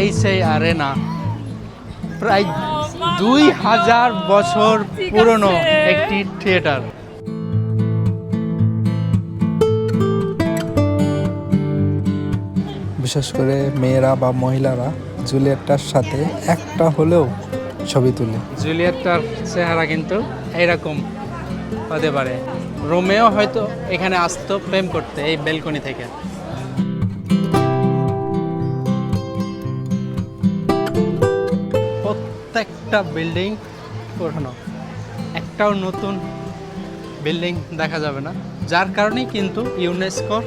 এই সেই আরেনা প্রায় দুই হাজার বছর পুরনো একটি থিয়েটার। বিশেষ করে মেয়েরা বা মহিলারা জুলিয়েটটার সাথে একটা হলেও ছবি তুলে। জুলিয়েটটার চেহারা কিন্তু এইরকম হতে পারে। রোমেও হয়তো এখানে আসতো প্রেম করতে এই বেলকনি থেকে। প্রত্যেকটা বিল্ডিং পুরনো একটাও নতুন বিল্ডিং দেখা যাবে না। যার কারণেই কিন্তু ইউনেস্কোর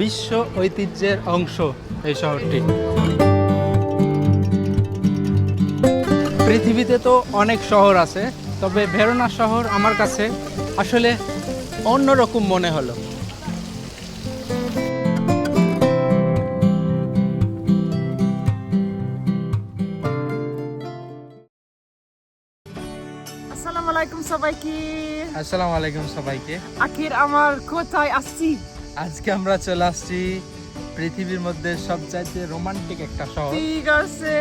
বিশ্ব ঐতিহ্যের অংশ এই শহরটি। পৃথিবীতে তো অনেক শহর আছে, তবে ভেরোনা শহর আমার কাছে আসলে অন্যরকম মনে হলো। আসসালামু আলাইকুম সবাইকে। আসসালামু আলাইকুম সবাইকে। আখির আমার কোথায় আসছি? আজকে আমরা চলে আসছি পৃথিবীর মধ্যে সবচাইতে রোমান্টিক একটা শহর। ঠিক আছে।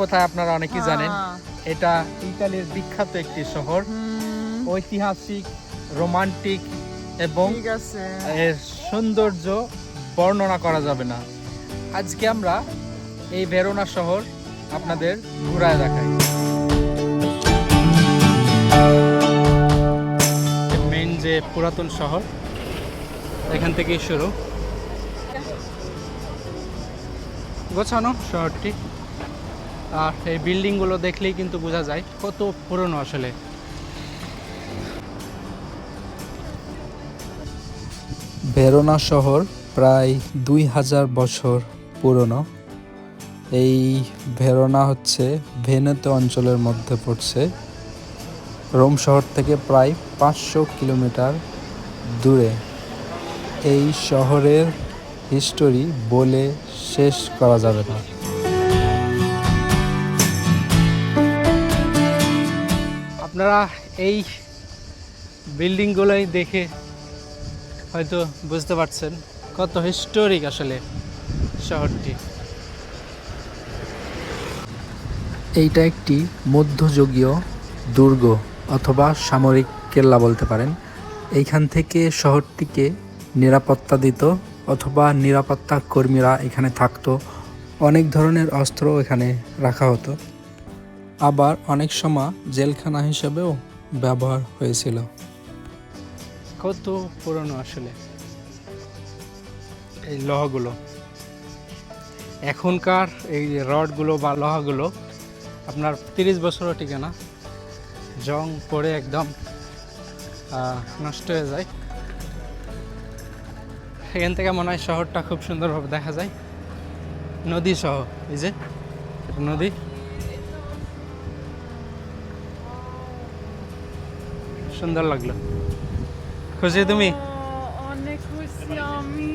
কোথায় আপনারা অনেকেই জানেন। হ্যাঁ। এটা ইতালির বিখ্যাত একটি শহর। ঐতিহাসিক রোমান্টিক এবং এর সৌন্দর্য বর্ণনা করা যাবে না। আজকে আমরা এই ভেরোনা শহর আপনাদের ঘুরায় দেখাই। যে পুরাতন শহর, এখান থেকেই শুরু। গোছানো শহরটি। আর এই বিল্ডিংগুলো দেখলেই কিন্তু বোঝা যায় কত পুরনো আসলে। ভেরোনা শহর প্রায় দুই হাজার বছর পুরনো। এই ভেরোনা হচ্ছে ভেনেতো অঞ্চলের মধ্যে পড়ছে। রোম শহর থেকে প্রায় পাঁচশো কিলোমিটার দূরে। এই শহরের হিস্টোরি বলে শেষ করা যাবে না। আপনারা এই বিল্ডিংগুলোই দেখে হয়তো বুঝতে পারছেন কত হিস্টোরিক আসলে শহরটি। এইটা একটি মধ্যযুগীয় দুর্গ। অথবা সামরিক কেল্লা বলতে পারেন, এইখান থেকে শহরটিকে নিরাপত্তা দিত অথবা নিরাপত্তা কর্মীরা এখানে থাকতো। অনেক ধরনের অস্ত্র এখানে রাখা হতো। আবার অনেক সময় জেলখানা হিসেবেও ব্যবহার হয়েছিল। কত পুরনো আসলে এই লোহাগুলো? এখনকার এই রডগুলো বা লোহাগুলো আপনার তিরিশ বছরও টিকে না জং পড়ে একদম নষ্ট হয়ে যায়। এখান থেকে মনে হয় শহরটা খুব সুন্দরভাবে দেখা যায়। নদী সহ এই যে নদী। সুন্দর লাগল। খুশি তুমি? ও, অনেক খুশি আমি।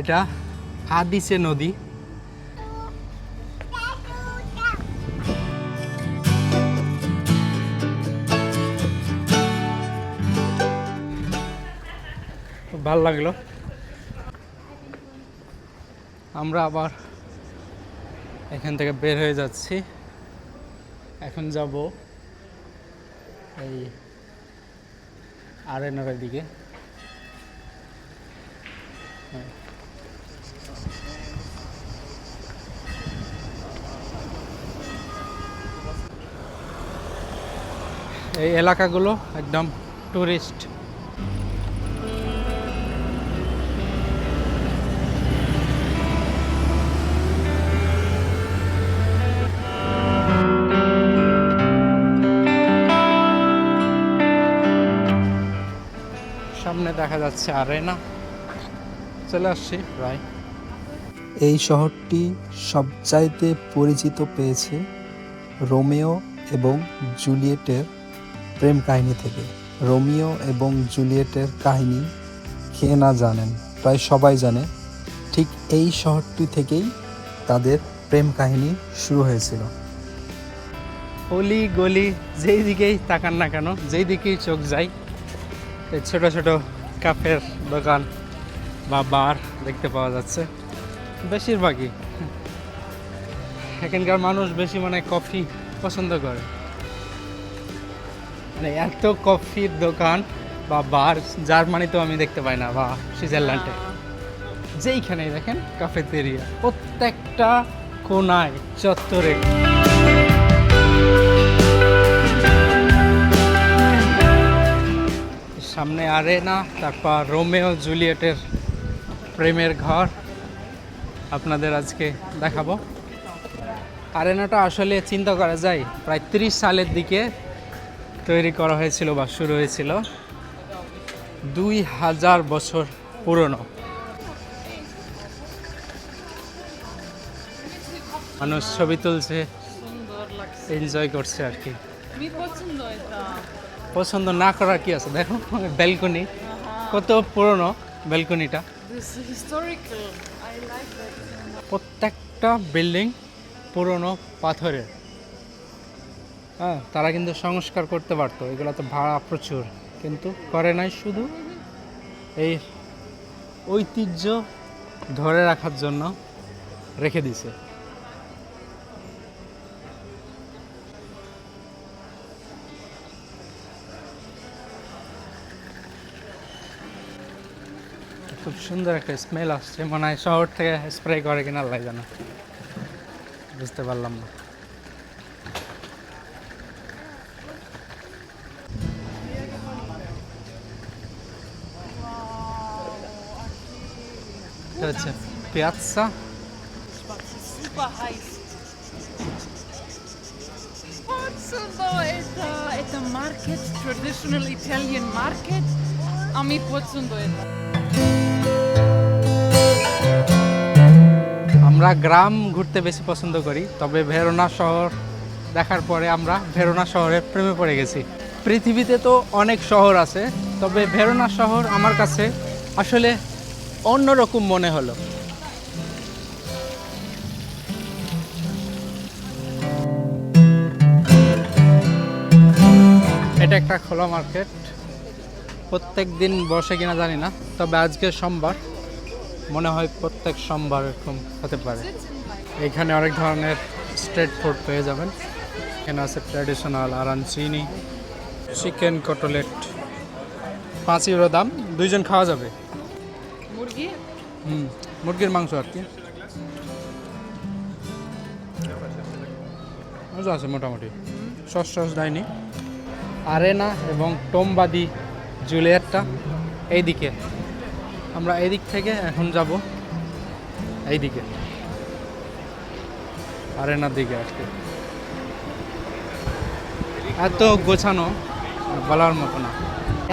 এটা আদিসে নদী। ভালো লাগল। আমরা আবার এখান থেকে বের হয়ে যাচ্ছি। এখন যাব এই আরেনার দিকে। এই এলাকাগুলো একদম টুরিস্ট সামনে দেখা যাচ্ছে আরেনা। চলে আসছি প্রায় এই শহরটি সবচাইতে পরিচিত পেয়েছে রোমিও এবং জুলিয়েটের প্রেম কাহিনী থেকে। রোমিও এবং জুলিয়েটের কাহিনী কে না জানেন প্রায় সবাই জানে। ঠিক এই শহরটি থেকেই তাদের প্রেম কাহিনী শুরু হয়েছিল। অলি গলি যেই দিকেই তাকান না কেন যেই দিকেই চোখ যায় ছোট ছোট কাফের দোকান বা বার দেখতে পাওয়া যাচ্ছে। বেশিরভাগই। এখানকার মানুষ বেশি মানে কফি পছন্দ করে। মানে এত কফির দোকান বা বার, জার্মানিতেও আমি দেখতে পাই না, বা সুইজারল্যান্ডে। যেইখানে দেখেন, কাফেতেরিয়া। প্রত্যেকটা কোনায়, চত্বরে। সামনে আরেনা, তারপর রোমেও জুলিয়েটের প্রেমের ঘর। আপনাদের আজকে দেখাবো। আরেনাটা আসলে চিন্তা করা যায়, প্রায় তিরিশ সালের দিকে তৈরি করা হয়েছিল বা শুরু হয়েছিল। দুই হাজার বছর পুরনো। মানুষ ছবি তুলছে এনজয় করছে আর কি। পছন্দ না করার কি আছে? দেখো ব্যালকনি কত পুরনো ব্যালকনিটা. প্রত্যেকটা বিল্ডিং পুরনো পাথরের। হ্যাঁ তারা কিন্তু সংস্কার করতে পারতো। এগুলো তো ভাড়া প্রচুর। কিন্তু করে নাই শুধু এই ঐতিহ্য ধরে রাখার জন্য রেখে দিছে সুন্দর একটা স্মেল আসছে মনে হয় শহর থেকে স্প্রে করে কিনা আল্লাহ জানা বুঝতে পারলাম না এটা হচ্ছে পিয়াচ্ছা Super heiß. পছন্দ এটা এটা মার্কেট ট্রেডিশনাল ইটালিয়ান মার্কেট আমরা গ্রাম ঘুরতে বেশি পছন্দ করি, তবে ভেরোনা শহর দেখার পরে আমরা ভেরোনা শহরে প্রেমে পড়ে গেছি। পৃথিবীতে তো অনেক শহর আছে, তবে ভেরোনা শহর আমার কাছে আসলে অন্যরকম মনে হলো। এটা একটা খোলা মার্কেট। প্রত্যেক দিন বসে কিনা জানি না, তবে আজকে সোমবার। মনে হয় প্রত্যেক সোমবার এরকম হতে পারে। এখানে অনেক ধরনের স্ট্রিট ফুড পেয়ে যাবেন। এখানে আছে ট্র্যাডিশনাল আরানচিনি চিকেন কটলেট পাঁচ ইউরো দাম দুইজন খাওয়া যাবে। মুরগি? হুম মুরগির মাংস আর কি। মজা আছে মোটামুটি। সস সস দেয়নি। আরেনা এবং টোমবাদি জুলিয়েটটা এইদিকে। আমরা এই দিক থেকে এখন যাব এইদিকে। আরেনার দিকে আর কি এত গোছানো বলার মতো না।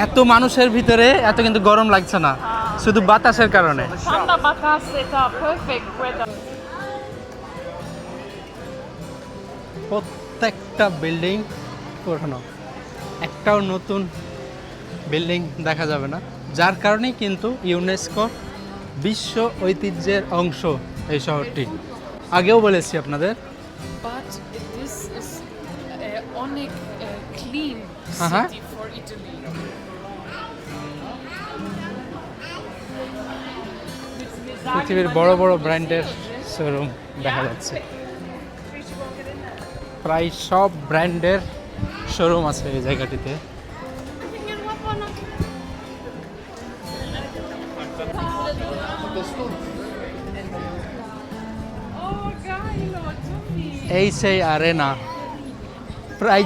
এত মানুষের ভিতরে এত কিন্তু গরম লাগছে না। শুধু বাতাসের কারণে। ঠান্ডা বাতাস এটা পারফেক্ট ওয়েদার প্রত্যেকটা বিল্ডিং পুরনো। একটাও নতুন বিল্ডিং দেখা যাবে না। যার কারণেই কিন্তু ইউনেস্কো বিশ্ব ঐতিহ্যের অংশ এই শহরটি। আগেও বলেছি আপনাদের। Uh, uh, for Italy. পৃথিবীর বড় বড় ব্র্যান্ডের শোরুম দেখা যাচ্ছে। প্রায় সব ব্র্যান্ডের শোরুম আছে এই জায়গাটিতে। এই সেই আরেনা প্রায়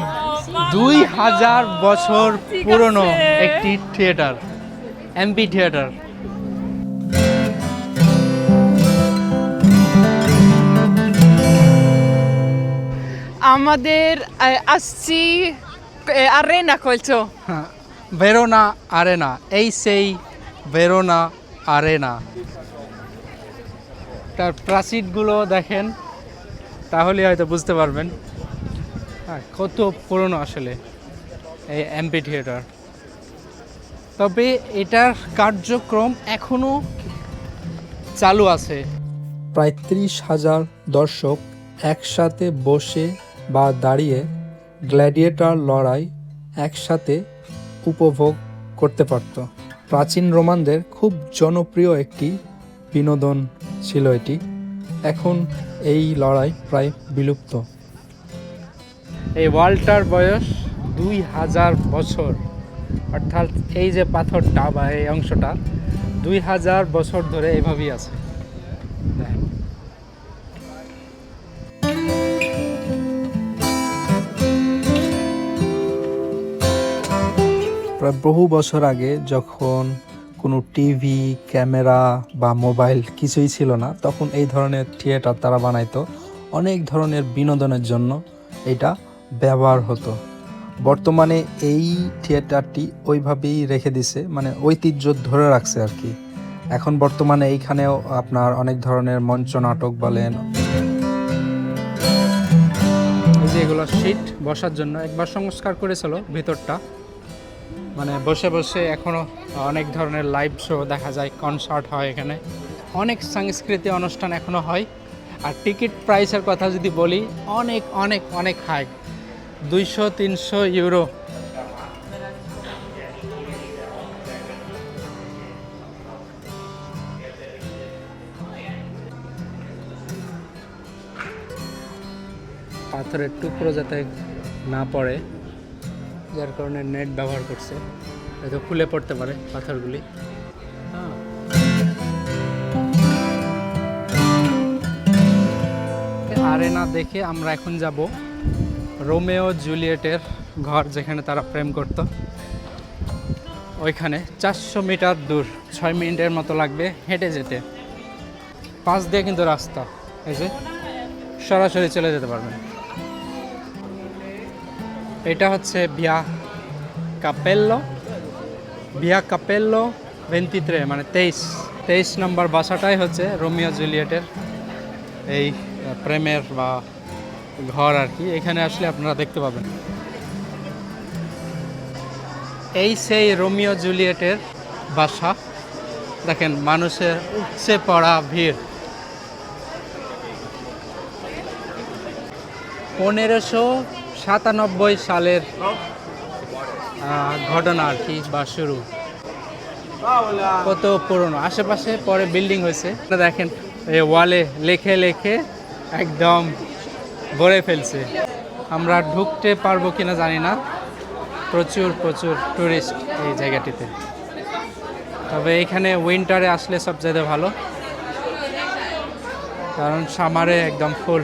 দুই হাজার বছর পুরনো একটি থিয়েটার এমপি থিয়েটার। আমাদের আসছি আরেনা কলছো হ্যাঁ, ভেরোনা আরেনা এই সেই ভেরোনা আরেনা। তার প্রাচীরগুলো দেখেন তাহলে হয়তো বুঝতে পারবেন। হ্যাঁ কত পুরনো আসলে এই এমপি থিয়েটার। তবে এটার কার্যক্রম এখনও চালু আছে। প্রায় ত্রিশ হাজার দর্শক একসাথে বসে বা দাঁড়িয়ে গ্ল্যাডিয়েটর লড়াই একসাথে উপভোগ করতে পারত। প্রাচীন রোমানদের খুব জনপ্রিয় একটি বিনোদন ছিল এটি। এখন এই লড়াই প্রায় বিলুপ্ত। এই ওয়ালটার বয়স দুই হাজার বছর। অর্থাৎ এই যে পাথরটা বা এই অংশটা দুই হাজার বছর ধরে এভাবেই আছে। প্রায় বহু বছর আগে যখন কোনো টিভি, ক্যামেরা বা মোবাইল কিছুই ছিল না, তখন এই ধরনের থিয়েটার তারা বানাইতো। অনেক ধরনের বিনোদনের জন্য এটা ব্যবহার হতো। বর্তমানে এই থিয়েটারটি ওইভাবেই রেখে দিছে মানে ঐতিহ্য ধরে রাখছে আর কি। এখন বর্তমানে এইখানেও আপনার অনেক ধরনের মঞ্চ নাটক বলেন। এই যে এগুলো সিট বসার জন্য একবার সংস্কার করেছিল ভিতরটা। মানে বসে বসে এখনও অনেক ধরনের লাইভ শো দেখা যায় কনসার্ট হয় এখানে। অনেক সাংস্কৃতিক অনুষ্ঠান এখনও হয়। আর টিকিট প্রাইসের কথা যদি বলি, অনেক অনেক অনেক হাই দুইশো, তিনশো ইউরো পাথরের টুকরো যাতে না পড়ে, যার কারণে নেট ব্যবহার করছে। হয়তো খুলে পড়তে পারে পাথরগুলি। হ্যাঁ। আরেনা দেখে আমরা এখন যাব রোমেও জুলিয়েটের ঘর যেখানে তারা প্রেম করত। ওইখানে চারশো মিটার দূর, ছয় মিনিটের মতো লাগবে হেঁটে যেতে। পাশ দিয়ে কিন্তু রাস্তা। এই যে সরাসরি চলে যেতে পারবেন। এটা হচ্ছে বিয়া কাপেল্লো বিয়া কাপেল্লো ভেন্তিত্রে মানে তেইশ তেইশ নম্বর বাসাটাই হচ্ছে রোমিও জুলিয়েটের এই প্রেমের বা ঘর আর কি। এখানে আসলে আপনারা দেখতে পাবেন। এই সেই রোমিও জুলিয়েটের বাসা। দেখেন, মানুষের উপচে পড়া ভিড়। পনেরোশো সাতানব্বই সালের ঘটনা আর কি বা শুরু। কত পুরনো? আশেপাশে পরে বিল্ডিং হয়েছে। দেখেন, এই ওয়ালে লেখে লেখে একদম ভরে ফেলছে। আমরা ঢুকতে পারব কিনা জানি না। প্রচুর প্রচুর টুরিস্ট এই জায়গাটিতে। তবে এখানে উইন্টারে আসলে সব সবচেয়ে ভালো। কারণ সামারে একদম ফুল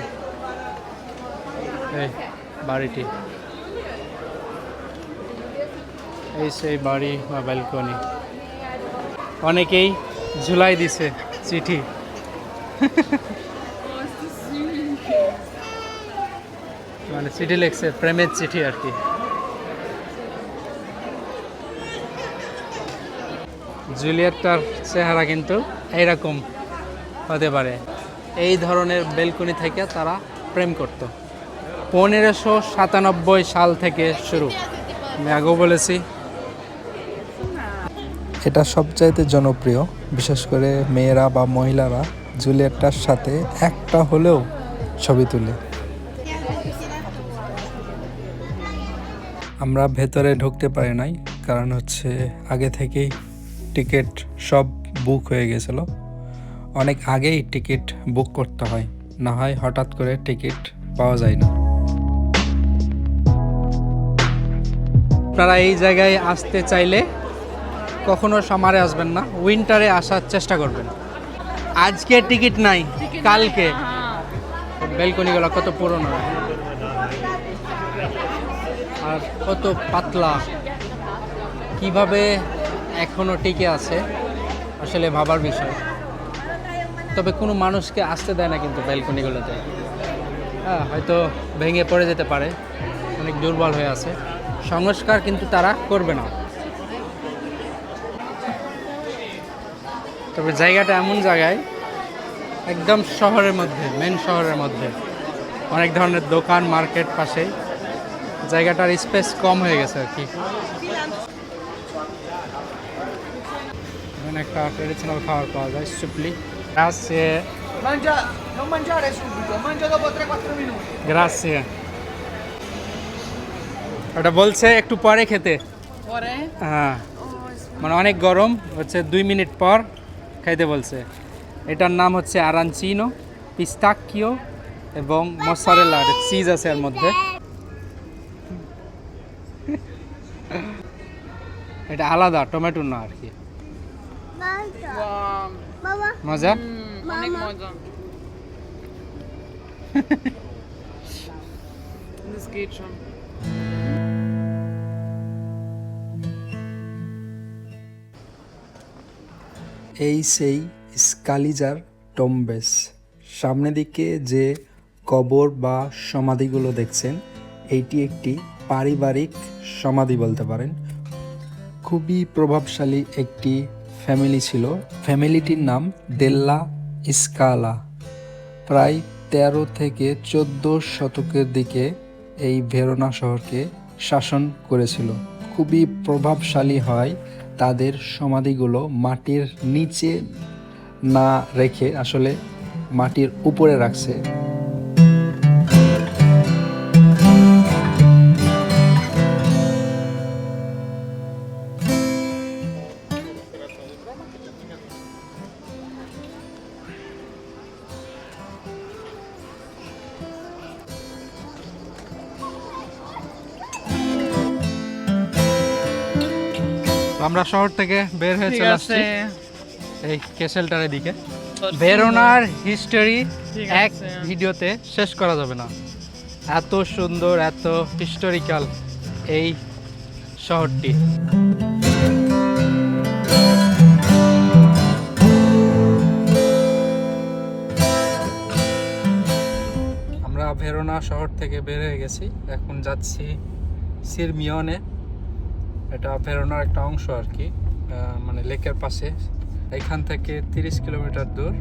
এই বাড়িটি। এই সেই বাড়ি বা ব্যালকনি। অনেকেই ঝুলাই দিছে চিঠি। মানে চিঠি লিখছে, প্রেমের চিঠি আর কি। জুলিয়েটটার চেহারা কিন্তু এইরকম হতে পারে। এই ধরনের বেলকনি থেকে তারা প্রেম করত। পনেরোশো সাতানব্বই সাল থেকে শুরু। আমি আগেও বলেছি এটা সবচাইতে জনপ্রিয়, বিশেষ করে মেয়েরা বা মহিলারা জুলিয়েটটার সাথে একটা হলেও ছবি তুলে। আমরা ভেতরে ঢুকতে পারি নাই, কারণ হচ্ছে আগে থেকেই টিকিট সব বুক হয়ে গেছিল। অনেক আগেই টিকিট বুক করতে হয়, না হয় হঠাৎ করে টিকিট পাওয়া যায় না। আপনারা এই জায়গায় আসতে চাইলে কখনো সামারে আসবেন না উইন্টারে আসার চেষ্টা করবেন। আজকে টিকিট নাই কালকে। বেলকনিগুলো কত পুরনো। আর কত পাতলা। কীভাবে এখনও টিকে আছে আসলে ভাবার বিষয়। তবে কোনো মানুষকে আসতে দেয় না কিন্তু ব্যালকনিগুলোতে হ্যাঁ হয়তো ভেঙে পড়ে যেতে পারে অনেক দুর্বল হয়ে আছে। সংস্কার কিন্তু তারা করবে না। তবে জায়গাটা এমন জায়গায় একদম শহরের মধ্যে মেন শহরের মধ্যে। অনেক ধরনের দোকান মার্কেট পাশেই জায়গাটার স্পেস কম হয়ে গেছে আর কি। এখানে একটা ট্রেডিশনাল খাবার পাওয়া যায় সুপলি। গ্রাসে Mangia, non mangiare subito, mangia dopo 3-4 minuti. গ্রাসে ওটা বলছে একটু পরে খেতে। Ore? হ্যাঁ। মানে অনেক গরম হচ্ছে দুই মিনিট পর। খাইতে বলছে। এটার নাম হচ্ছে আরাঞ্চিনো পিস্তাকিও এবং মশারেলা চিজ আছে এর মধ্যে। এটা আলাদা টমেটো না আর কি। মজা? মজা। Das geht schon. এই সেই স্কালিজার টম্বেস। সামনে দিকে যে কবর বা সমাধিগুলো দেখছেন, এইটি একটি পারিবারিক সমাধি বলতে পারেন। খুবই প্রভাবশালী একটি ফ্যামিলি ছিল। ফ্যামিলিটির নাম দেল্লা স্কালা। প্রায় তেরো থেকে চোদ্দ শতকের দিকে এই ভেরোনা শহরকে শাসন করেছিল। খুবই প্রভাবশালী হয় তাদের সমাধিগুলো মাটির নিচে না রেখে আসলে মাটির উপরে রাখছে। আমরা শহর থেকে বের হয়ে চলে আসছি। এই কেসেলটার দিকে ভেরোনার হিস্টোরি এক ভিডিওতে শেষ করা যাবে না। এত সুন্দর এত হিস্টোরিক্যাল এই শহরটি। আমরা ভেরোনা শহর থেকে বের হয়ে গেছি। এখন যাচ্ছি সিরমিয়নে। এটা ভেরোনার একটা অংশ আর কি মানে লেকের পাশে। এখান থেকে তিরিশ কিলোমিটার দূর।